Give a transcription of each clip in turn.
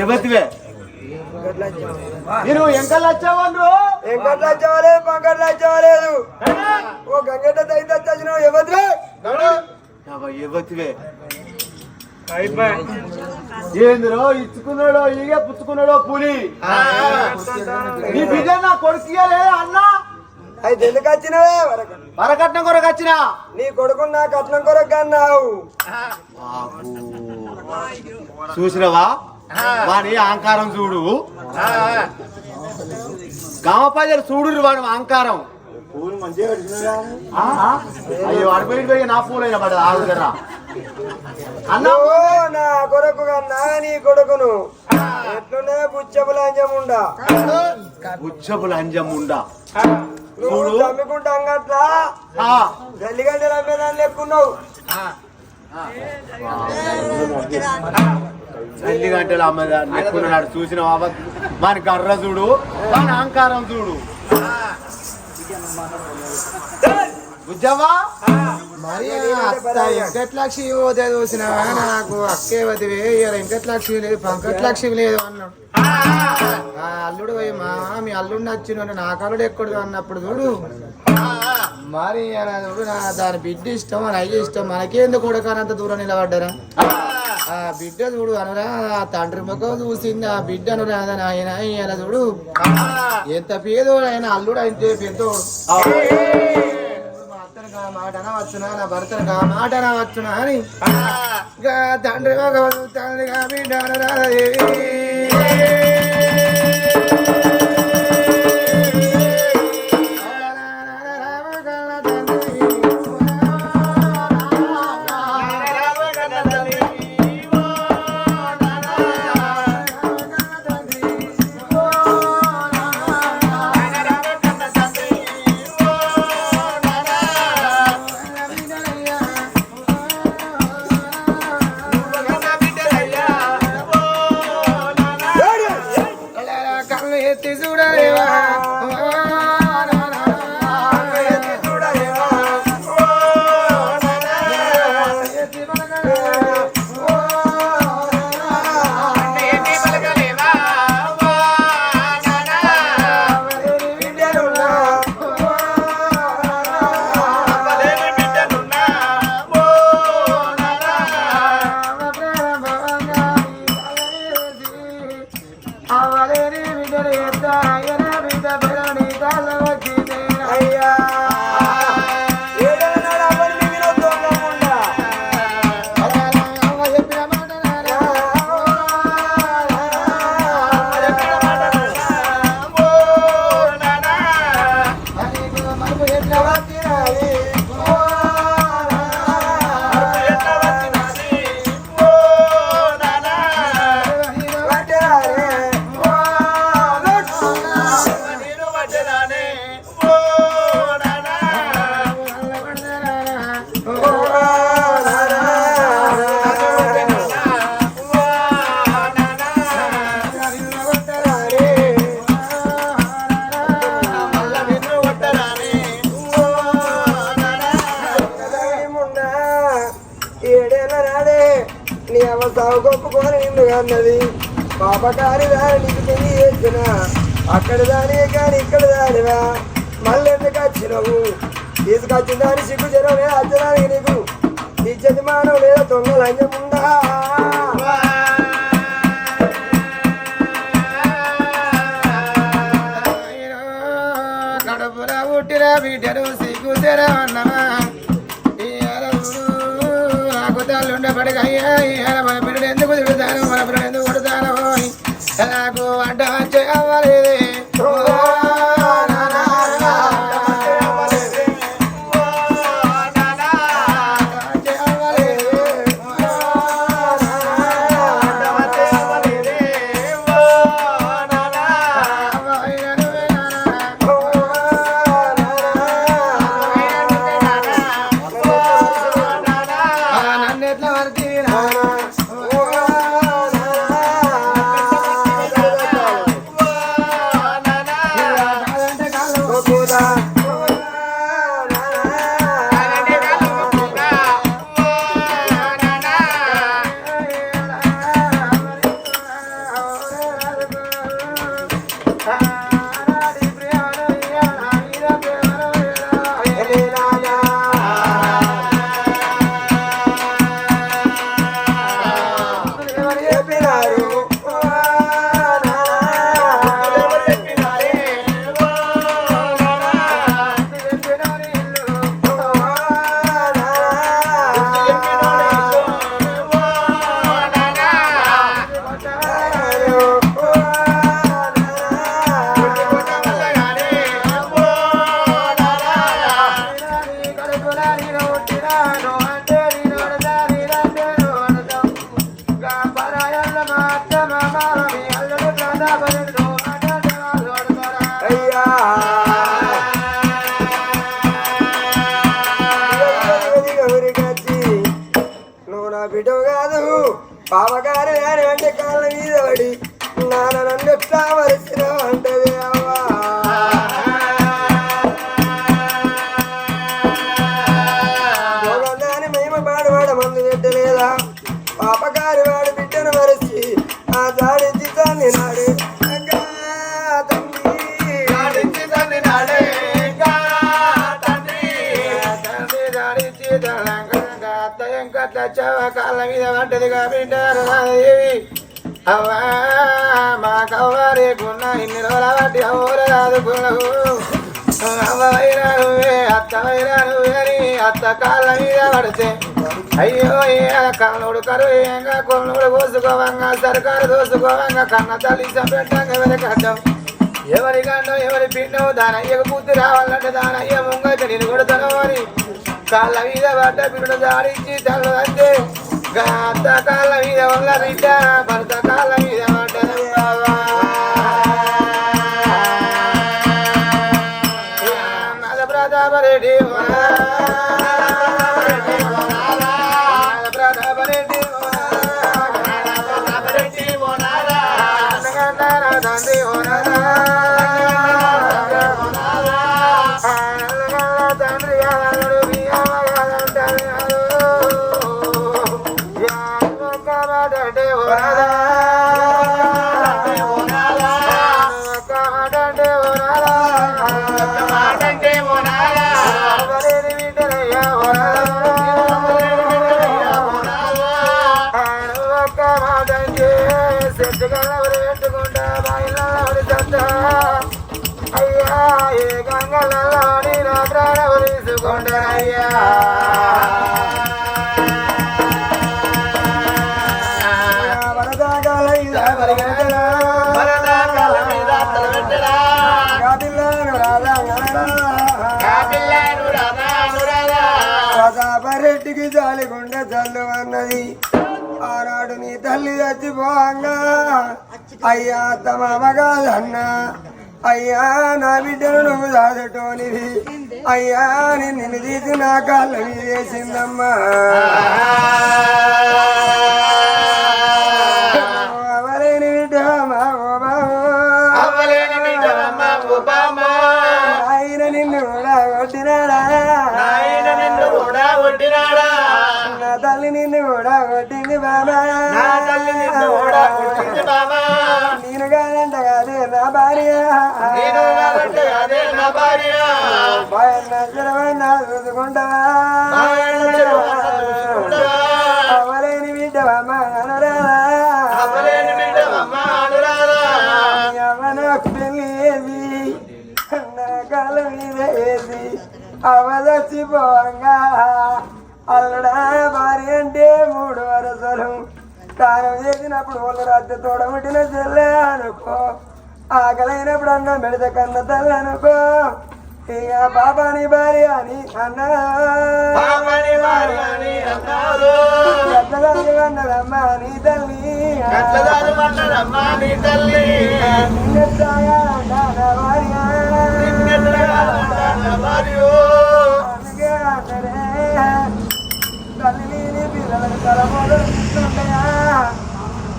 ఎవతివే నేను ఎంకల్ వచ్చావన్రు పంకట్ల వచ్చేవాలేదు ఓ గంగెట్ట దైతే వచ్చినావు ఎవరిదే ఎవతివే ఏందిరో ఇచ్చుకున్నాడో ఈగే పుచ్చుకున్నాడో పులి. నీ బిడ్డ నా కొడుకులే అన్న? అయితే ఎందుకు వచ్చినావే? వరకు వరకట్నం కొరకు వచ్చినా? నీ కొడుకు నా కట్నం కొరకు అన్నావు. చూసినవా? వాని అహంకారం చూడు. ప్రజలు చూడు వాడు అహంకారం. అయ్యో అడిపోయి పోయి నా పూలైన పడదు ఆగుదరా అన్న. నా కొడుకు కన్నా నీ కొడుకును. ఎట్లునే బుచ్చబులాంజముండా ఉచ్చపుల అంజం ఉండా. నువ్వు చూడు. తమ్మికుంటా అంగట్లా ఆ, గల్లిగంట రమ్మేదాన్ని లెక్కున్నావు ఎన్ని గంటలు అమ్మదాన్ని ఎక్కున్నాడు చూసిన మరి కర్ర చూడు మన అహంకారం చూడు. బుజ్జవ్వా మరి అత్త వెంకటలక్ష్మి పోతే చూసినా నాకు అక్కే వదివే ఇలా వెంకటలక్ష్మి లేదు పంకటలక్ష్మి లేదు అన్నాడు. ఆ. అల్లుడు పోయి మా మీ అల్లుడు నచ్చిన నా కలుడు ఎక్కడు అన్నప్పుడు చూడు. మరి చూడు నా దాని బిడ్డ ఇష్టం మన అయ్య ఇష్టం మనకేందుకు కొడుకనంత దూరం నిలబడ్డారా? ఆ. బిడ్డ చూడు అనరా ఆ తండ్రి ముఖం చూసింది ఆ బిడ్డ అనురాధన ఆయన చూడు. ఎంత పేదోడు ఆయన అల్లుడు అయితే పెద్దోడు. గా మాట అనవచ్చునా నా భర్తను గా మాట అనవచ్చునా అని గా తండ్రి ఒక తండ్రిగా బిడ్డ అనరాదేవి. ఎత్తి చూడలేవా అక్కడ దాని కానీ ఇక్కడ దానివా? మళ్ళీ ఎందుకు వచ్చినవు? తీసుకొచ్చిన దాని సిగ్గు జనం లేదా అచ్చడానికి నీకు ఇచ్చేది మానవు లేదా దొంగ లంజముందా కడుపుల పుట్టిన బిడ్డను సిగ్గు తెరవన్నా కాళ్ళ పడితే అయ్యో ఏ కన్నుడు ఏంగా కొన్నుడు కోసుకోవంగా సర్కారు దోసుకోవంగా కన్న తల్లి సంపెట్టంగా వెనకడ్డం. ఎవరి గండం ఎవరి పిండం దానయ్యకు బుద్ధి రావాలంటే దానయ్య ముంగైతే నేను కొడతాను అని కాళ్ళ మీద పడ్డ పిల్లడు దాడించి తల్లు అంతే. గా కాళ్ళ మీద వల్ల బిడ్డ భర్త కాళ్ళ మీద చచ్చిపోంగా అయ్యా తమ మగాదన్నా అయ్యా నా బిడ్డను నువ్వు దాదటోనివి అయ్యా నిన్ను తీసి నా కాళ్ళని చేసిందమ్మా చూసుకుంటావా అవలేని బిడ్డవమ్మ అనరాదా అవనకు పెళ్ళి వేసి నా కాళ్ళ మీద వేసి అవదచ్చిపోగా అల్లడా భార్య అంటే మూడు వరసలు. కారం చేసినప్పుడు వాళ్ళ రాత్రి తోడబుట్టిన చెల్లె అనుకో. ఆకలైనప్పుడు అన్నం పెడితే కన్న తల్లి అనుకో. ఇక పాపాని భార్య అని అన్నా ఎట్లదాని అన్నదమ్మా నీ తల్లి. భార్య. అందుకే అన్నడే తల్లి పిల్లలకు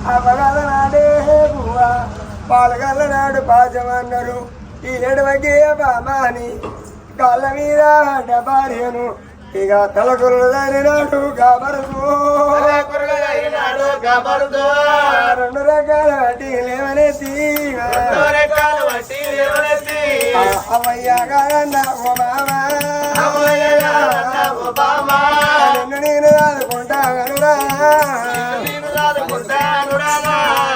అపగల నాడే పువ్వ పాలగల్ల నాడు పాచమన్నారు ఈ ఎడవకే బామాని కాళ్ళ మీద భార్యను ఇక తలకులు నాడు కాబరుకు రెండు రకాల వడ్డీ లేవనెత్తి అవయ్యా కాదన్న ఓ బామా నిన్ను నేను ఆదుకుంటా కనురా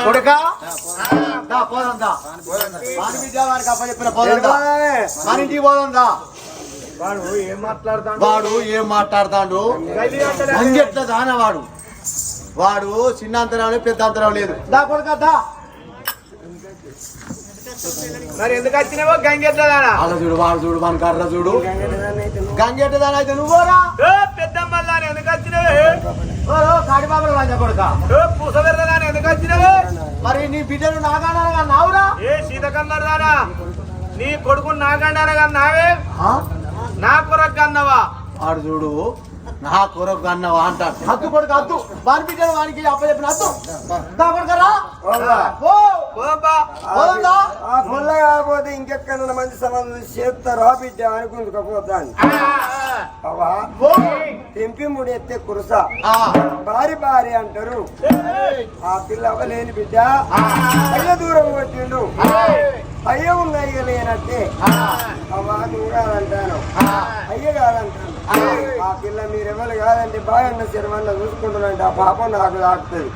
కొడుక? మన ఇంటికి పోదాం దా. వాడు ఏం మాట్లాడతాడు? వాడు ఏం మాట్లాడతాడు? అంగెట్ల దాన వాడు. వాడు చిన్న అంతరం లేదు. పెద్ద అంతరం లేదు దా కొడుక దా. మరి ఎందుకు వచ్చినావో గంగెట్లదానా అలా చూడు వాడు చూడు మన కర్ర చూడు. గంగెట్ట దాని అయితే పెద్దమ్మల్లాని ఎందుకు వచ్చినవే కాడిబాబులు లంచ కొడుక? పూసవెర్రదాని ఎందుకు వచ్చినవే మరి నీ బిడ్డలు నాగానా నావురా? ఏ సీతకన్నదానా నీ కొడుకు నాగండారా నావే? నా కొరకు అన్నవా? వాడు చూడు నా కొరకు అన్నవా అంటాడు హద్దు కొడుకు హద్దు. వాని బిడ్డలు వానికి అప్ప చెప్పిన హద్దు. పుల్ల కాకపోతే ఇంకెక్కడ మంచి సంబంధం చేస్తారా బిడ్డ అనుకుంటుకపోతాను తెంపి ముడి ఎత్తే కురుస. ఆ. భారీ భారీ అంటారు. ఆ పిల్ల అవ్వలేని బిడ్డ. అయ్య దూరం కొట్టిండు. అయ్య ఉన్నాయి ఇక లేనట్టే అవ్వా కాదంటాను అయ్య కాదంటాను ఆ పిల్ల మీరెవరు కాదంటే బాగా శరమన్న చూసుకుంటున్నాంటే ఆ పాపం నాకు తాకుతుంది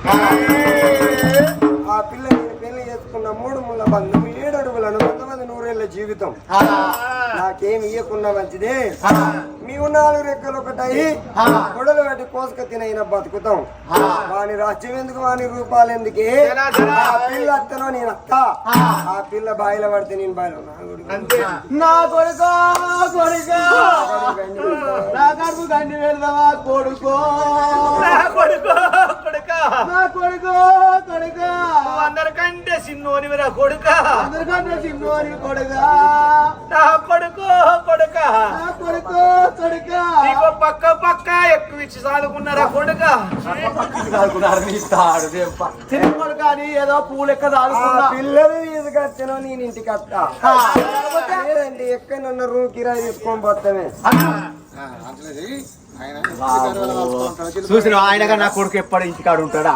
ఆ పిల్ల నేను పెళ్ళి చేసుకున్న మూడు ముళ్ళ బంధం ఏడు అడుగులను కొంతమంది నూరేళ్ళ జీవితం. నాకేమి ఇయ్యకున్నా మంచిదే. మేము నాలుగు రెక్కలు ఒకటయి. గొడవలు పెట్టి కోసుక తినైన బతుకుతాం. వాని రాజ్యం ఎందుకు వాని రూపాలు ఎందుకే? ఆ పిల్ల అత్తనో నేను అత్త. ఆ పిల్ల బాయిల పడితే నేను బాయిలో నా కొడుకో. కొడుకో నా కడుపు గండి పెడదామా కొడుకో నా కొడుకు కొడుక. నా కొడుకో కొడుకో. అందరికంటే సిన్నోనివిరా కొడుక. అందరికంటే చిన్నోని కొడుగా నా కొడుకు కొడుక నా కొడుకో కొడుకా. నీకు పక్క పక్క ఎక్కువ ఇచ్చి కొడుక? కొడుకు అని ఏదో పూలు ఎక్క ఆ దాడుకున్నా పిల్లలు తీసుకొచ్చానో నేను ఇంటికి అత్త. లేదండి ఎక్కడన్నా రూమ్ కిరాయి తీసుకొని పోతామే. చూసిన ఆయనగా నా కొడుకు ఎప్పటి ఇంటికాడు ఉంటాడా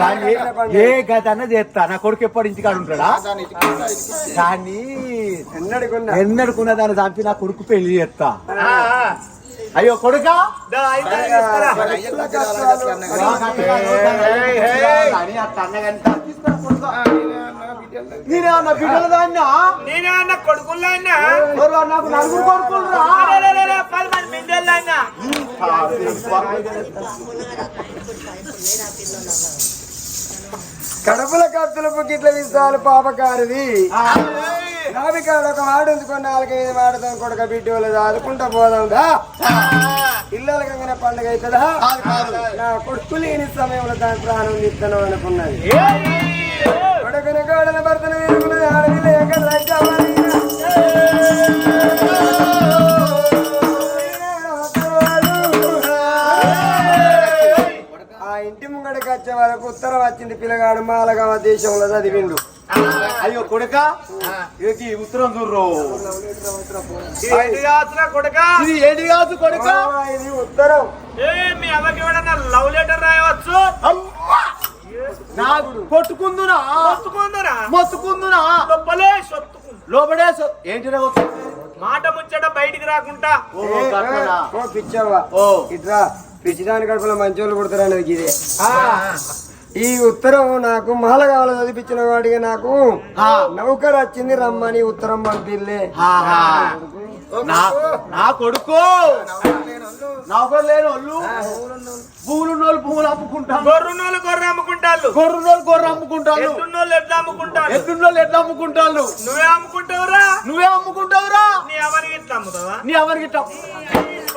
దాన్ని ఏ గతన్న చేస్తా నా కొడుకు ఎప్పటి ఇంటికాడు ఉంటాడా కానీ ఎన్నడుకున్నా దాన్ని చంపి నా కొడుకు పెళ్ళి చేస్తా అయ్యో కొడుకా. నేనేమన్నా బిడ్డల దాన్నా నేనే అన్న కొడుకుల్లా ఎవరు నాకు నలుగురు కొడుకులు రా కడుపుల కత్తుల పుకిట్ల విస్తాలు పాపకారిది. నావికాడు ఒక వాడు ఉంచుకొని నాలుగైదు వాడదాం కొడుక బిడ్డ వాళ్ళు ఆదుకుంటా పోదాం దా. పిల్లల కంగన పండుగ అవుతుందా నా కొడుకు లేని సమయంలో దాని ప్రాణం ఇస్తాను అనుకున్నది. కొడుకుని గోడల భర్తను ఎదుర్కొన్నది ఆడపిల్ల ఎక్కడ లజ్జావాలి ఇంటి ముంగడికి వచ్చే వరకు ఉత్తరం వచ్చింది పిల్లగాడు మాలగామ దేశంలో చదివిండు. అయ్యో కొడుక? ఇది ఉత్తరం చూర్రు కొడుక? ఇది ఏంటి కాదు కొడుక? ఆ, ఇది ఉత్తరం. ఏ మీ అమ్మకి ఎవడన్నా లవ్ లెటర్ రాయవచ్చు? కొట్టుకుందునా? మొత్తుకుందునా? లోపలే లోపడే ఏంటి? మాట ముచ్చట బయటికి రాకుండా. ఓ ఓ. ఇట్రా. పిచ్చిదాని కడుపులో మంచోళ్ళు కొడతారు అనేది ఇదే ఈ ఉత్తరం నాకు మాల కావాలి చదివించిన వాడికి నాకు. నౌకర్ వచ్చింది రమ్మని ఉత్తరం పంపిల్లే. నా నా కొడుకు. నౌకరు లేని వాళ్ళు. పూలున్నోళ్ళు పూలు అమ్ముకుంటారు. గొర్రునోళ్ళు గొర్రె అమ్ముకుంటాళ్ళు. గొర్రెన్నోళ్ళు గొర్రె అమ్ముకుంటారు. ఎద్దున్నోళ్ళు అమ్ముకుంటారు. ఎద్దున్నోళ్ళు ఎట్లా అమ్ముకుంటారు. నువ్వే అమ్ముకుంటావురా? నువ్వే అమ్ముకుంటావురా? నీ ఎవరికి ఇట్లా అమ్ముతావా? నీ ఎవరికి ఇట్లా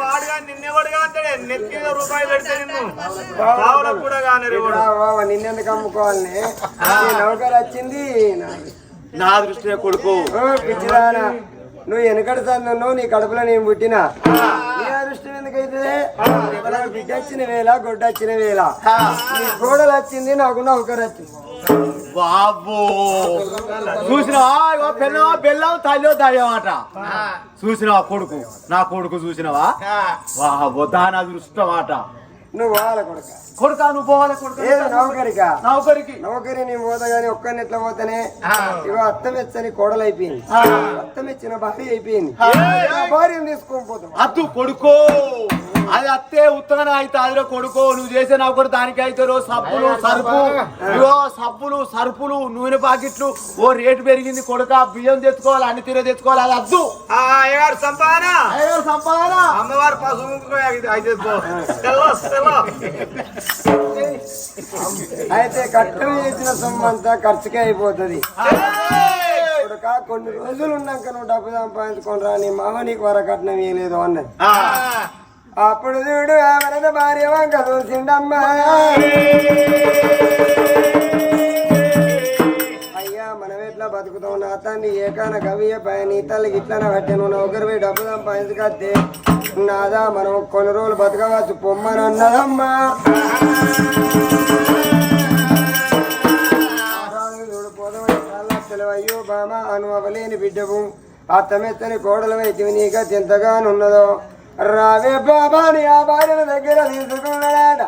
వాడుగా నిన్నెవడుగా అంటాడే నెత్తి మీద రూపాయలు పెడితే నిన్ను పావులకు కూడా. నిన్నెందుకు నౌకర్ వచ్చింది నాకు. నా దృష్టిలో కొడుకు. పిచ్చిదానా. నువ్వు వెనకడ నువ్వు నీ కడుపులో నేను పుట్టినా. నీ అదృష్టం ఎందుకైతే? నాకు బిడ్డ వచ్చిన వేళ గొడ్డ వచ్చిన వేళ నీ కోడలు వచ్చింది నాకు నౌకర్ వచ్చింది బాబు చూసినావా? ఇగో బెల్లం తల్లి దయ్యమాట చూసినావా కొడుకు? నా కొడుకు చూసినావా? బాబు దాని అదృష్టమాట నువ్వు వాళ్ళ కొడుక. కొడుకా నువ్వు పోవాలి కొడుకు. నౌకరికా? నౌకరికి. నౌకరి నేను పోతా గానీ ఒక్కరిని ఎట్లా పోతానే? ఇగో అత్తం ఎచ్చని కోడలు అయిపోయింది. అత్తం ఇచ్చిన భార్య అయిపోయింది. నా భార్యను తీసుకొని పోతాం అద్దు కొడుకో. అది అత్తే ఉత్తగానే అయితే. అదిలో కొడుకో నువ్వు చేసే నౌకరు దానికి అయితే రో సబ్బులు సరుపు. ఇగో సబ్బులు సరుపులు నూనె పాకెట్లు ఓ రేటు పెరిగింది కొడుక. బియ్యం తెచ్చుకోవాలి అన్ని తీర తెచ్చుకోవాలి అది అద్దు సంపాదన? సంపాదన. అమ్మవారు అయితే అయితే కట్టం చేసిన సొమ్ము అంతా ఖర్చుకే అయిపోతుంది. కొడుకా, కొన్ని రోజులు ఉన్నాక నువ్వు డబ్బు సంపాదించుకొని రా నీ మామ నీకు వర కట్నం ఇవ్వలేదు అన్నది. అప్పుడు చూడు ఆ వరద భార్య వంక చూసిండమ్మా అయ్యా మనం ఎట్లా బతుకుతాం నా తండ్రి ఏకాన కవియ పై తల్లికి ఇట్లనే పట్టాను ఒకరి నౌకరు పోయి డబ్బు సంపాదించుకొస్తే నాదా మనం కొన్ని రోజులు బతకవచ్చు పొమ్మని అన్నదమ్మా చూడు పోదమని అయ్యో బామ అను అవలేని బిడ్డవు ఆ తమెత్తని అయితే నీగా ఎంతగానున్నదో. రావే బాబాని ఆ భార్యను దగ్గర తీసుకున్నాడా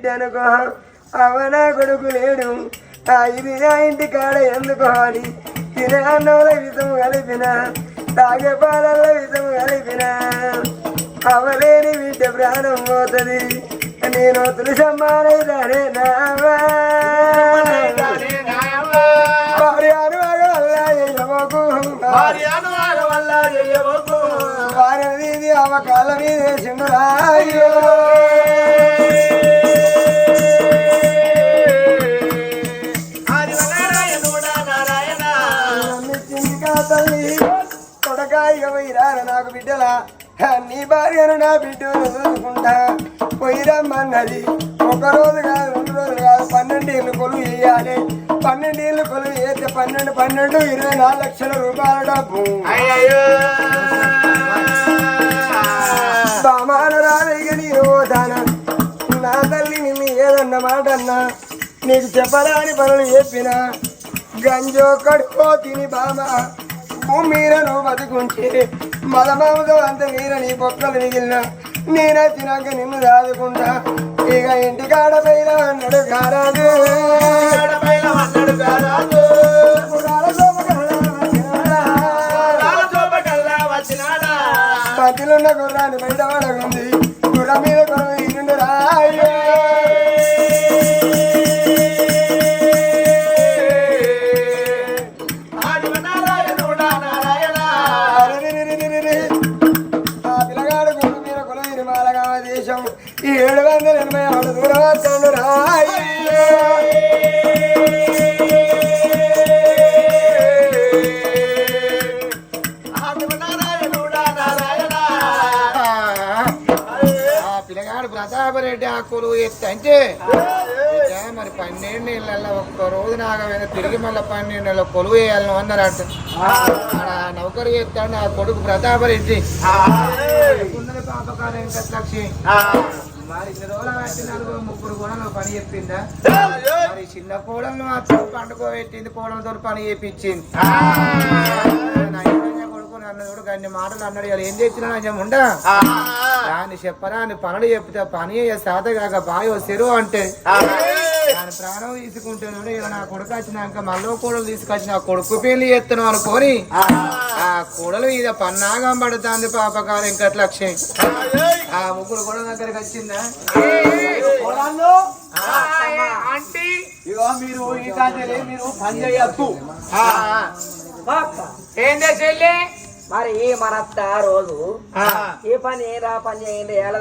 నీ బిడ్డనుకో అవన కొడుకు లేడు. ఆ ఇది నా ఇంటి కాడ ఎందుకో అని తినే అన్నంలో విషము కలిపిన తాగే పాలల్లో విషము కలిపిన. అవలేని బిడ్డ ప్రాణం పోతుంది. నేను తులసమ్మానైతానే నావా భార్యను వల్ల మీది అవకాల మీద కొడకాయ పోయిరారు నాకు బిడ్డలా. నీ భార్యను నా బిడ్డను చూసుకుంటా. పోయిరమ్మన్నది ఒక రోజు కాదు రెండు రోజులు కాదు పన్నెండు ఏళ్ళు కొలువు వేయాలి పన్నెండు ఏళ్ళు కొలువు వేస్తే పన్నెండు పన్నెండు ఇరవై నాలుగు లక్షల రూపాయల డబ్బు. రావయ్య నీరు పోతాన నా తల్లి నిన్ను ఏదన్న మాట అన్నా నీకు చెప్పరాని పనులు చెప్పిన. గంజో కడుకో తిని బామ. నువ్వు బతుకుంటే మదమామతో అంత మీద నీ బొక్కలు మిగిలిన నేనే తినాక నిన్ను దాదుకుంటా. ఇక ఇంటికాడ పైన అన్నాడు కారాదు పురాణ శోభకల్లా పతిలున్న గుర్రాన్ని బయట పడకుంది. గుర్రం మీద కొనుగోలు ఆ అంటే మరి పన్నెండు నెలల ఒక్క రోజు నాగమైన తిరిగి మళ్ళీ పన్నెండు నెలల కొలువు వేయాలని అన్నారట అంట నౌకరు చెప్తాడు ఆ కొడుకు ప్రతాప రెడ్డి పాపకాల మరి ఇన్ని రోజులు బట్టి నలుగురు ముగ్గురు కూడా పని చెప్పిందా? మరి చిన్న కోడలు మాత్రం పండుకోబెట్టింది కోడలతో పని చేపించింది. నైవేద్యం కొడుకు నన్ను చూడు అన్ని మాటలు అన్నాడు ఇవాళ ఏం తెచ్చినా నిజం ఉండా దాన్ని చెప్పరా అని పనులు చెప్తే పని కాక బాయో చెరువు అంటే. దాని ప్రాణం తీసుకుంటున్నాడు ఇక నా కొడుకు వచ్చినాక మళ్ళీ కోడలు తీసుకొచ్చి నా కొడుకు పెళ్ళి చేస్తాను అనుకోని. ఆ. కోడలు మీద పన్నాగం పడుతుంది పాపకారు ఇంకటి లక్ష్యం ఆ ముగ్గురు కోడల దగ్గరికి వచ్చిందా? ఇగో మీరు ఈ మీరు పని చేయొద్దు ఏందే చెల్లి మరి ఈ మనత్త రోజు ఈ పని రా పని చేయండి అని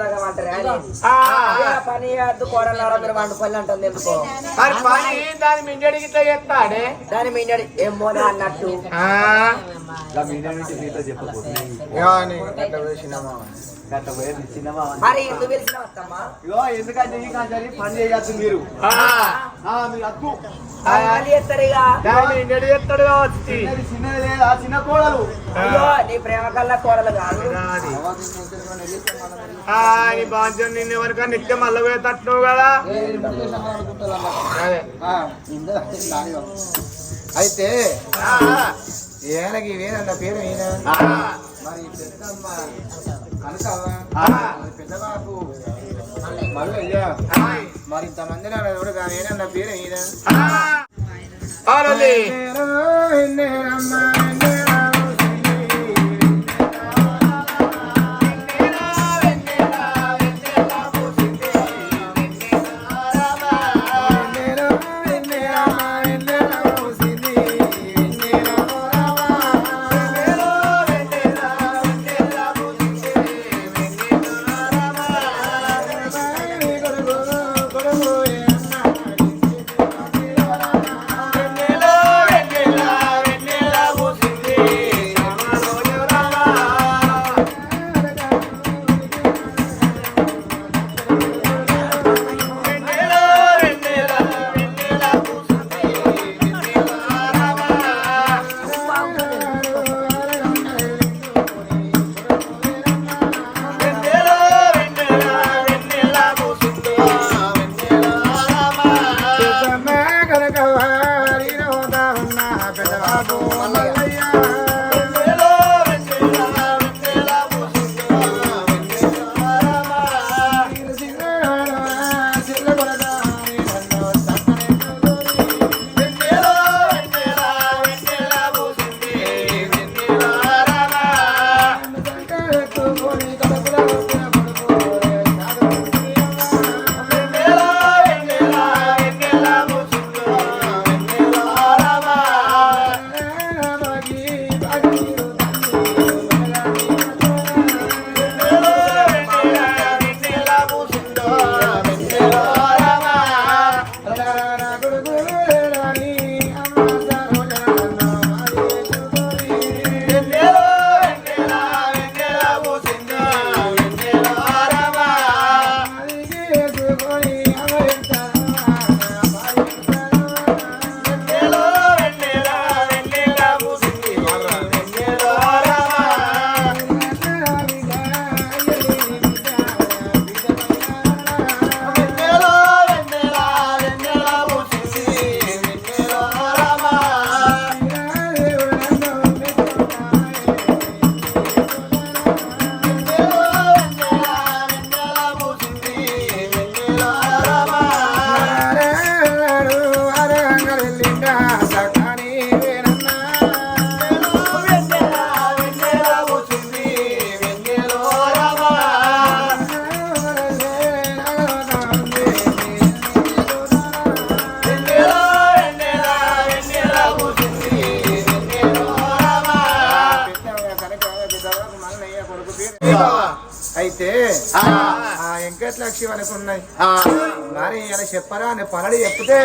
పని చేయద్దు కోడలారా మీరు వండుకొని అంటుంది ఎందుకో? దాని మింజడికి ఇట్లా చేస్తాడే దాని మీ ఏమోనే అన్నట్టు. మరి ఎందుకు ఇగో ఎందుకంటే ఈ కాంచెలి పని మీరు. ఆ, మీరు అద్దు. పని చేస్తారు ఇక దాని మింజడి చేస్తాడు కావచ్చు. చిన్నది చిన్నది లేదా? చిన్న కోడలు. అయ్యో నీ ప్రేమ కల్లా కోడలు కాదు. నీ బాధ్యం నిన్ను ఎవరికైనా నిత్యం మళ్ళీ పోయేటట్టు కదా? అయితే ఏనకి వేనన్న పేరు ఈయన? మరి పెద్దమ్మ. మరి పెద్దబాబు మల్లయ్య. మరి ఇంతమంది కూడా వేనన్న పేరు ఈయన పగడి చెప్తే